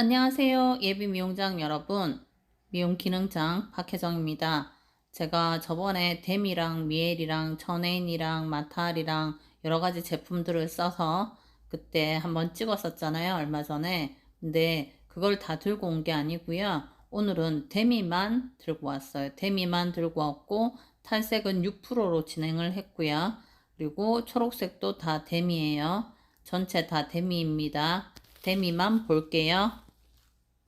안녕하세요. 예비 미용장 여러분. 미용 기능장 박혜정입니다. 제가 저번에 데미랑 미엘이랑 천혜인이랑 마탈이랑 여러 가지 제품들을 써서 그때 한번 찍었었잖아요. 얼마 전에. 근데 그걸 다 들고 온 게 아니고요. 오늘은 데미만 들고 왔어요. 데미만 들고 왔고 탈색은 6%로 진행을 했고요. 그리고 초록색도 다 데미예요. 전체 다 데미입니다. 데미만 볼게요.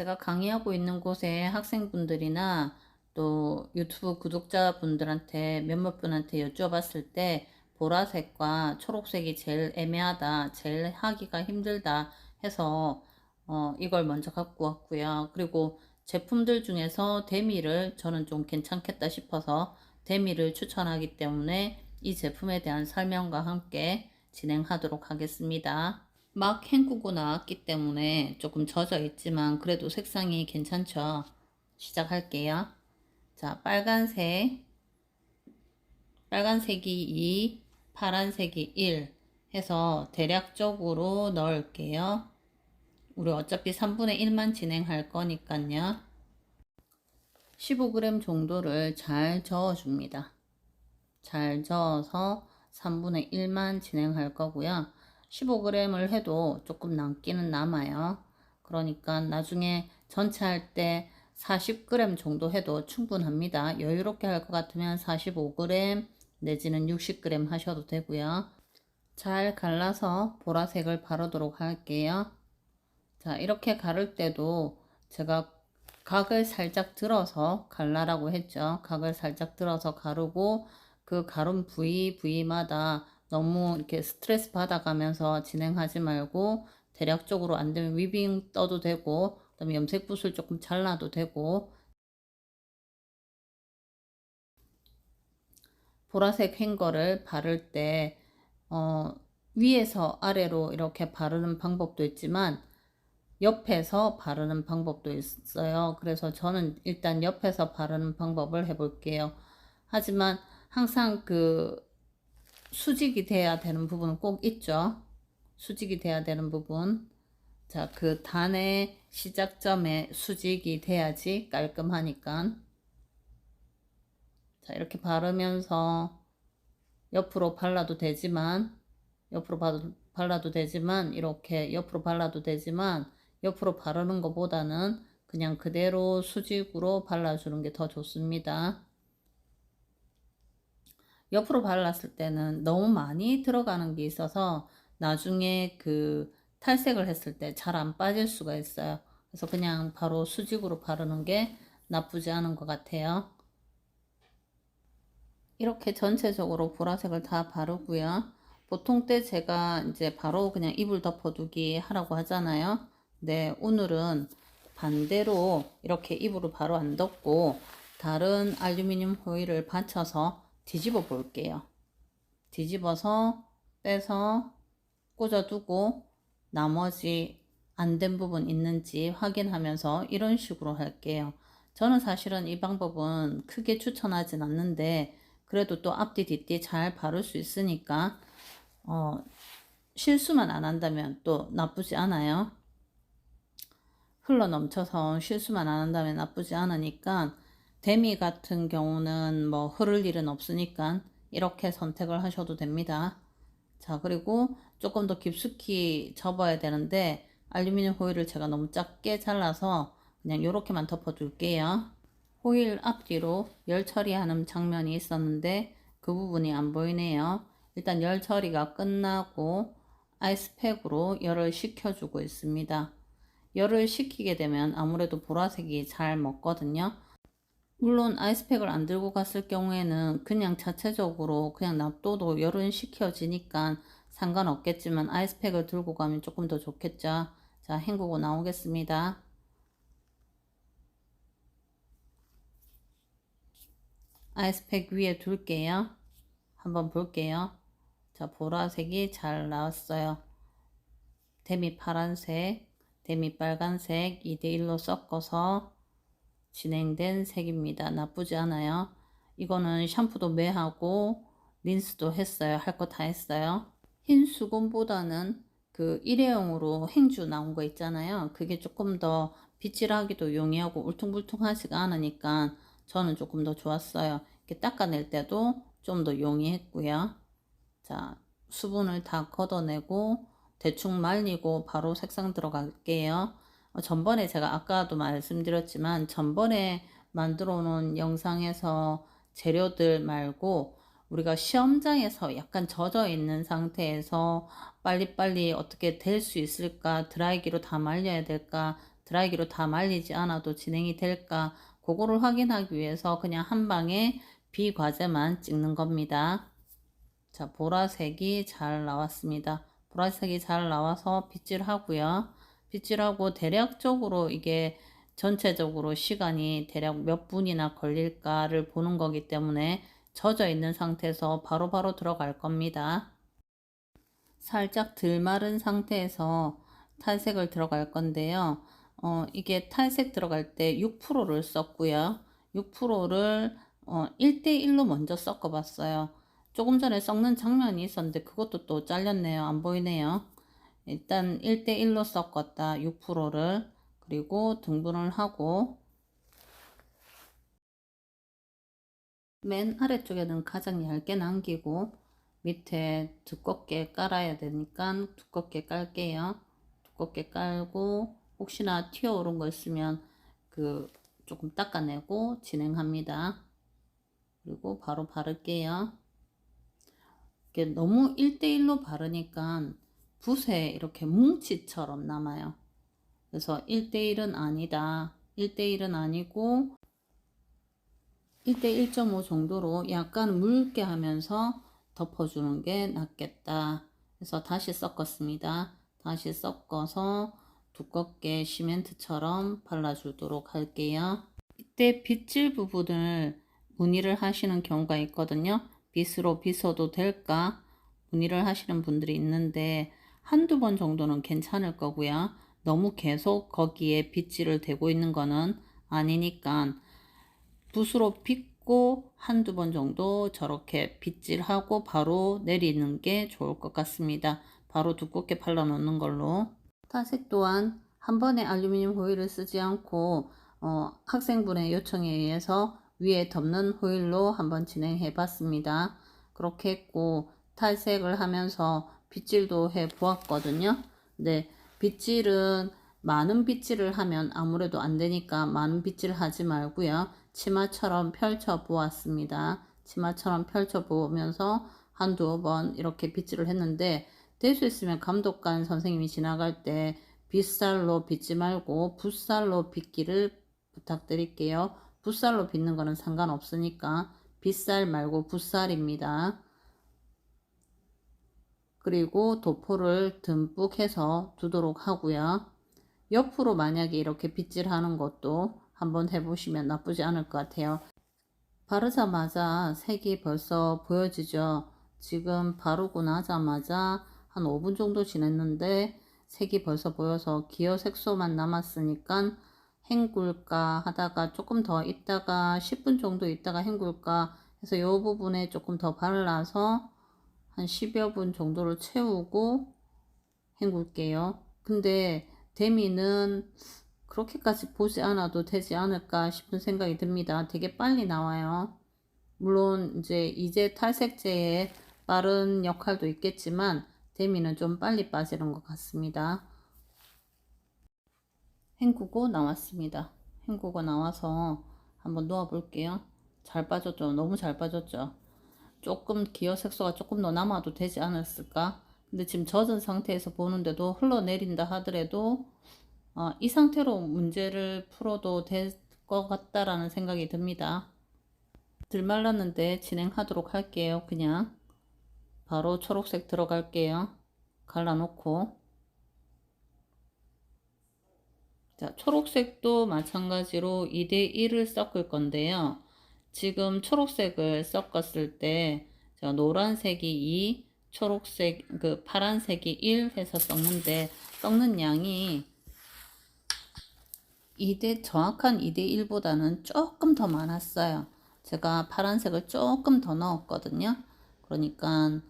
제가 강의하고 있는 곳에 학생분들이나 또 유튜브 구독자분들한테 몇몇 분한테 여쭤봤을 때 보라색과 초록색이 제일 애매하다, 제일 하기가 힘들다 해서 어, 이걸 먼저 갖고 왔고요. 그리고 제품들 중에서 데미를 저는 좀 괜찮겠다 싶어서 데미를 추천하기 때문에 이 제품에 대한 설명과 함께 진행하도록 하겠습니다. 막 헹구고 나왔기 때문에 조금 젖어 있지만 그래도 색상이 괜찮죠. 시작할게요. 자, 빨간색, 빨간색이 2, 파란색이 1 해서 대략적으로 넣을게요. 우리 어차피 3분의 1만 진행할 거니까요. 15g 정도를 잘 저어 줍니다. 잘 저어서 3분의 1만 진행할 거고요. 15g을 해도 조금 남기는 남아요. 그러니까 나중에 전체 할 때 40g 정도 해도 충분합니다. 여유롭게 할 것 같으면 45g 내지는 60g 하셔도 되고요. 잘 갈라서 보라색을 바르도록 할게요. 자, 이렇게 가를 때도 제가 각을 살짝 들어서 갈라라고 했죠. 각을 살짝 들어서 가르고 그 가른 부위 부위마다 너무 이렇게 스트레스 받아가면서 진행하지 말고 대략적으로 안 되면 위빙 떠도 되고 그다음에 염색 붓을 조금 잘라도 되고 보라색 헹거를 바를 때 어, 위에서 아래로 이렇게 바르는 방법도 있지만 옆에서 바르는 방법도 있어요. 그래서 저는 일단 옆에서 바르는 방법을 해볼게요. 하지만 항상 그 수직이 돼야 되는 부분은 꼭 있죠. 수직이 돼야 되는 부분. 자, 그 단의 시작점에 수직이 돼야지 깔끔하니까. 자, 이렇게 바르면서 옆으로 발라도 되지만, 옆으로 발라도 되지만, 이렇게 옆으로 발라도 되지만, 옆으로 바르는 것보다는 그냥 그대로 수직으로 발라주는 게 더 좋습니다. 옆으로 발랐을 때는 너무 많이 들어가는 게 있어서 나중에 그 탈색을 했을 때 잘 안 빠질 수가 있어요. 그래서 그냥 바로 수직으로 바르는 게 나쁘지 않은 것 같아요. 이렇게 전체적으로 보라색을 다 바르고요. 보통 때 제가 이제 바로 그냥 이불 덮어두기 하라고 하잖아요. 네, 오늘은 반대로 이렇게 이불을 바로 안 덮고 다른 알루미늄 호일을 받쳐서 뒤집어 볼게요. 뒤집어서 빼서 꽂아두고 나머지 안 된 부분 있는지 확인하면서 이런 식으로 할게요. 저는 사실은 이 방법은 크게 추천하진 않는데 그래도 또 앞뒤 뒤뒤 잘 바를 수 있으니까 어, 실수만 안 한다면 또 나쁘지 않아요. 흘러 넘쳐서 실수만 안 한다면 나쁘지 않으니까 데미 같은 경우는 뭐 흐를 일은 없으니까 이렇게 선택을 하셔도 됩니다. 자, 그리고 조금 더 깊숙이 접어야 되는데 알루미늄 호일을 제가 너무 작게 잘라서 그냥 이렇게만 덮어 줄게요. 호일 앞뒤로 열 처리하는 장면이 있었는데 그 부분이 안 보이네요. 일단 열 처리가 끝나고 아이스팩으로 열을 식혀주고 있습니다. 열을 식히게 되면 아무래도 보라색이 잘 먹거든요. 물론 아이스팩을 안 들고 갔을 경우에는 그냥 자체적으로 그냥 놔둬도 열은 식혀지니까 상관없겠지만 아이스팩을 들고 가면 조금 더 좋겠죠. 자, 헹구고 나오겠습니다. 아이스팩 위에 둘게요. 한번 볼게요. 자, 보라색이 잘 나왔어요. 데미 파란색, 데미 빨간색 2대1로 섞어서 진행된 색입니다. 나쁘지 않아요. 이거는 샴푸도 매하고 린스도 했어요. 할 거 다 했어요. 흰 수건보다는 그 일회용으로 행주 나온 거 있잖아요. 그게 조금 더 빗질하기도 용이하고 울퉁불퉁하지가 않으니까 저는 조금 더 좋았어요. 이렇게 닦아낼 때도 좀 더 용이했고요. 자, 수분을 다 걷어내고 대충 말리고 바로 색상 들어갈게요. 어, 전번에 제가 아까도 말씀드렸지만 전번에 만들어 놓은 영상에서 재료들 말고 우리가 시험장에서 약간 젖어 있는 상태에서 빨리빨리 어떻게 될 수 있을까 드라이기로 다 말려야 될까 드라이기로 다 말리지 않아도 진행이 될까 그거를 확인하기 위해서 그냥 한 방에 비과제만 찍는 겁니다. 자, 보라색이 잘 나왔습니다. 보라색이 잘 나와서 빗질 하고요. 빗질하고 대략적으로 이게 전체적으로 시간이 대략 몇 분이나 걸릴까를 보는 거기 때문에 젖어 있는 상태에서 바로바로 들어갈 겁니다. 살짝 덜 마른 상태에서 탈색을 들어갈 건데요. 어, 이게 탈색 들어갈 때 6%를 썼고요. 6%를 어, 1대1로 먼저 섞어 봤어요. 조금 전에 섞는 장면이 있었는데 그것도 또 잘렸네요. 안 보이네요. 일단 1대1로 섞었다. 6%를 그리고 등분을 하고 맨 아래쪽에는 가장 얇게 남기고 밑에 두껍게 깔아야 되니까 두껍게 깔게요. 두껍게 깔고 혹시나 튀어오른 거 있으면 그 조금 닦아내고 진행합니다. 그리고 바로 바를게요. 너무 1대1로 바르니까 붓에 이렇게 뭉치처럼 남아요. 그래서 1대1은 아니다. 1대1은 아니고 1대 1.5 정도로 약간 묽게 하면서 덮어주는 게 낫겠다. 그래서 다시 섞었습니다. 다시 섞어서 두껍게 시멘트처럼 발라주도록 할게요. 이때 빗질 부분을 문의를 하시는 경우가 있거든요. 빗으로 빗어도 될까? 문의를 하시는 분들이 있는데 한두 번 정도는 괜찮을 거고요. 너무 계속 거기에 빗질을 대고 있는 거는 아니니까 붓으로 빗고 한두 번 정도 저렇게 빗질하고 바로 내리는 게 좋을 것 같습니다. 바로 두껍게 발라 놓는 걸로. 탈색 또한 한 번에 알루미늄 호일을 쓰지 않고 어, 학생분의 요청에 의해서 위에 덮는 호일로 한번 진행해 봤습니다. 그렇게 했고 탈색을 하면서 빗질도 해 보았거든요. 네, 빗질은 많은 빗질을 하면 아무래도 안 되니까 많은 빗질 하지 말고요. 치마처럼 펼쳐 보았습니다. 치마처럼 펼쳐 보면서 한두 번 이렇게 빗질을 했는데 될 수 있으면 감독관 선생님이 지나갈 때 빗살로 빗지 말고 붓살로 빗기를 부탁드릴게요. 붓살로 빗는 거는 상관없으니까 빗살 말고 붓살입니다. 그리고 도포를 듬뿍 해서 두도록 하고요. 옆으로 만약에 이렇게 빗질하는 것도 한번 해보시면 나쁘지 않을 것 같아요. 바르자마자 색이 벌써 보여지죠. 지금 바르고 나자마자 한 5분 정도 지났는데 색이 벌써 보여서 기어 색소만 남았으니까 헹굴까 하다가 조금 더 있다가 10분 정도 있다가 헹굴까 해서 이 부분에 조금 더 발라서 한 10여 분 정도를 채우고 헹굴게요. 근데 데미는 그렇게까지 보지 않아도 되지 않을까 싶은 생각이 듭니다. 되게 빨리 나와요. 물론 이제 이제 탈색제의 빠른 역할도 있겠지만 데미는 좀 빨리 빠지는 것 같습니다. 헹구고 나왔습니다. 헹구고 나와서 한번 놓아 볼게요. 잘 빠졌죠? 너무 잘 빠졌죠? 조금 기어 색소가 조금 더 남아도 되지 않았을까? 근데 지금 젖은 상태에서 보는데도 흘러내린다 하더라도 어, 이 상태로 문제를 풀어도 될 것 같다라는 생각이 듭니다. 들 말랐는데 진행하도록 할게요. 그냥 바로 초록색 들어갈게요. 갈라놓고 자, 초록색도 마찬가지로 2대1을 섞을 건데요. 지금 초록색을 섞었을 때 제가 노란색이 2, 초록색, 그 파란색이 1 해서 섞는데 섞는 양이 2대, 정확한 2대 1보다는 조금 더 많았어요. 제가 파란색을 조금 더 넣었거든요. 그러니까,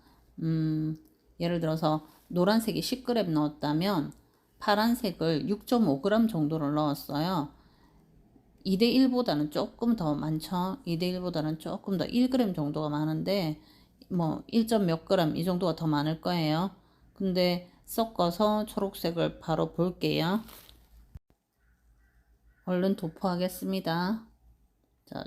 음, 예를 들어서 노란색이 10g 넣었다면 파란색을 6.5g 정도를 넣었어요. 2대 1보다는 조금 더 많죠. 2대 1보다는 조금 더 1g 정도가 많은데 뭐 1점 몇 g 이 정도가 더 많을 거예요. 근데 섞어서 초록색을 바로 볼게요. 얼른 도포하겠습니다. 자,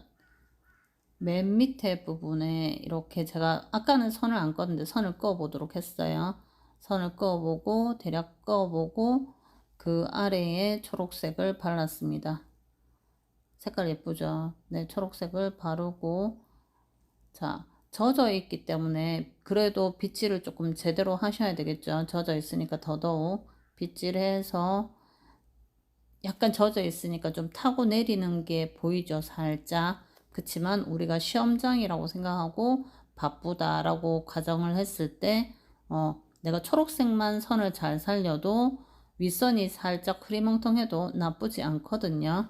맨 밑에 부분에 이렇게 제가 아까는 선을 안 껐는데 선을 그어 보도록 했어요. 선을 그어 보고 대략 그어 보고 그 아래에 초록색을 발랐습니다. 색깔 예쁘죠? 네, 초록색을 바르고 자, 젖어 있기 때문에 그래도 빗질을 조금 제대로 하셔야 되겠죠. 젖어 있으니까 더더욱 빗질해서 약간 젖어 있으니까 좀 타고 내리는 게 보이죠, 살짝. 그치만 우리가 시험장이라고 생각하고 바쁘다라고 가정을 했을 때, 어, 내가 초록색만 선을 잘 살려도 윗선이 살짝 흐리멍텅해도 나쁘지 않거든요.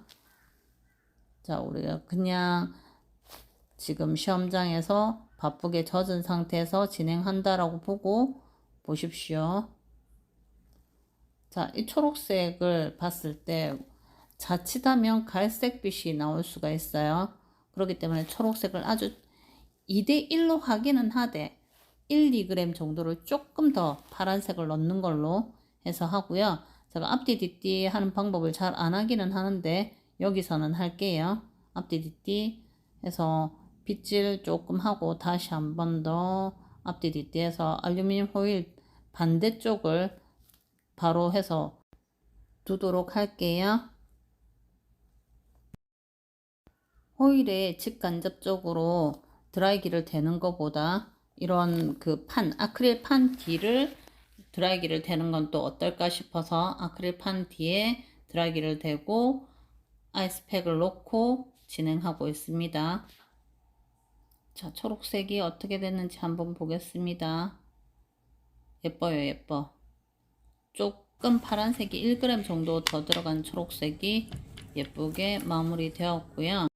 자, 우리가 그냥 지금 시험장에서 바쁘게 젖은 상태에서 진행한다라고 보고 보십시오. 자, 이 초록색을 봤을 때 자칫하면 갈색빛이 나올 수가 있어요. 그렇기 때문에 초록색을 아주 2대 1로 하기는 하되 1, 2g 정도를 조금 더 파란색을 넣는 걸로 해서 하고요. 제가 앞뒤 뒤뒤 하는 방법을 잘 안 하기는 하는데 여기서는 할게요. 앞뒤 뒤뒤 해서 빗질 조금 하고 다시 한 번 더 앞뒤 뒤뒤 해서 알루미늄 호일 반대쪽을 바로 해서 두도록 할게요. 호일에 직간접적으로 드라이기를 대는 것보다 이런 그 판, 아크릴 판 뒤를 드라이기를 대는 건 또 어떨까 싶어서 아크릴 판 뒤에 드라이기를 대고 아이스팩을 놓고 진행하고 있습니다. 자, 초록색이 어떻게 됐는지 한번 보겠습니다. 예뻐요, 예뻐. 조금 파란색이 1g 정도 더 들어간 초록색이 예쁘게 마무리 되었고요.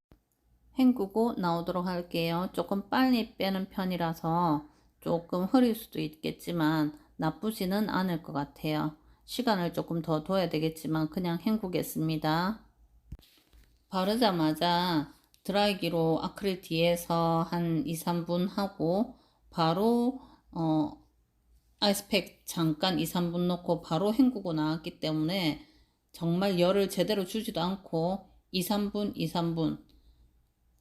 헹구고 나오도록 할게요. 조금 빨리 빼는 편이라서 조금 흐릴 수도 있겠지만 나쁘지는 않을 것 같아요. 시간을 조금 더 둬야 되겠지만 그냥 헹구겠습니다. 바르자마자 드라이기로 아크릴 뒤에서 한 2, 3분 하고 바로 어, 아이스팩 잠깐 2, 3분 넣고 바로 헹구고 나왔기 때문에 정말 열을 제대로 주지도 않고 2, 3분, 2, 3분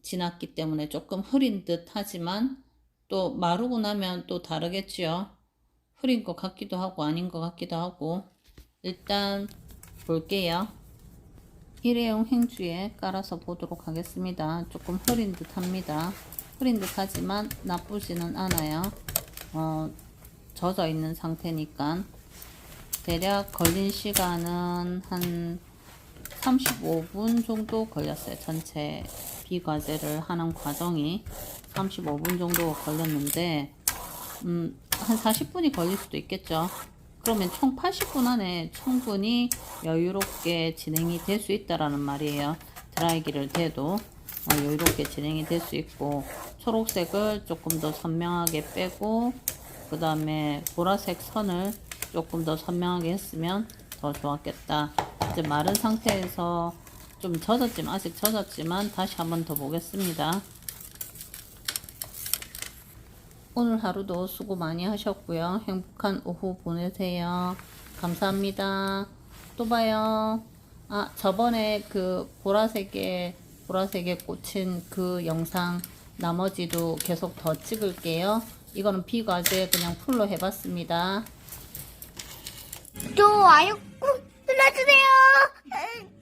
지났기 때문에 조금 흐린 듯 하지만 또 마르고 나면 또 다르겠지요. 흐린 것 같기도 하고 아닌 것 같기도 하고 일단 볼게요. 일회용 행주에 깔아서 보도록 하겠습니다. 조금 흐린 듯 합니다. 흐린 듯 하지만 나쁘지는 않아요. 어, 젖어 있는 상태니까 대략 걸린 시간은 한 35분 정도 걸렸어요. 전체 비과제를 하는 과정이 35분 정도 걸렸는데 음, 한 40분이 걸릴 수도 있겠죠. 그러면 총 80분 안에 충분히 여유롭게 진행이 될 수 있다라는 말이에요. 드라이기를 대도 어, 여유롭게 진행이 될 수 있고 초록색을 조금 더 선명하게 빼고 그 다음에 보라색 선을 조금 더 선명하게 했으면 더 좋았겠다. 이제 마른 상태에서 좀 젖었지만 아직 젖었지만 다시 한번 더 보겠습니다. 오늘 하루도 수고 많이 하셨고요. 행복한 오후 보내세요. 감사합니다. 또 봐요. 아, 저번에 그 보라색에, 보라색에 꽂힌 그 영상 나머지도 계속 더 찍을게요. 이거는 비과제 그냥 풀로 해봤습니다. 좋아요 꾹 눌러주세요.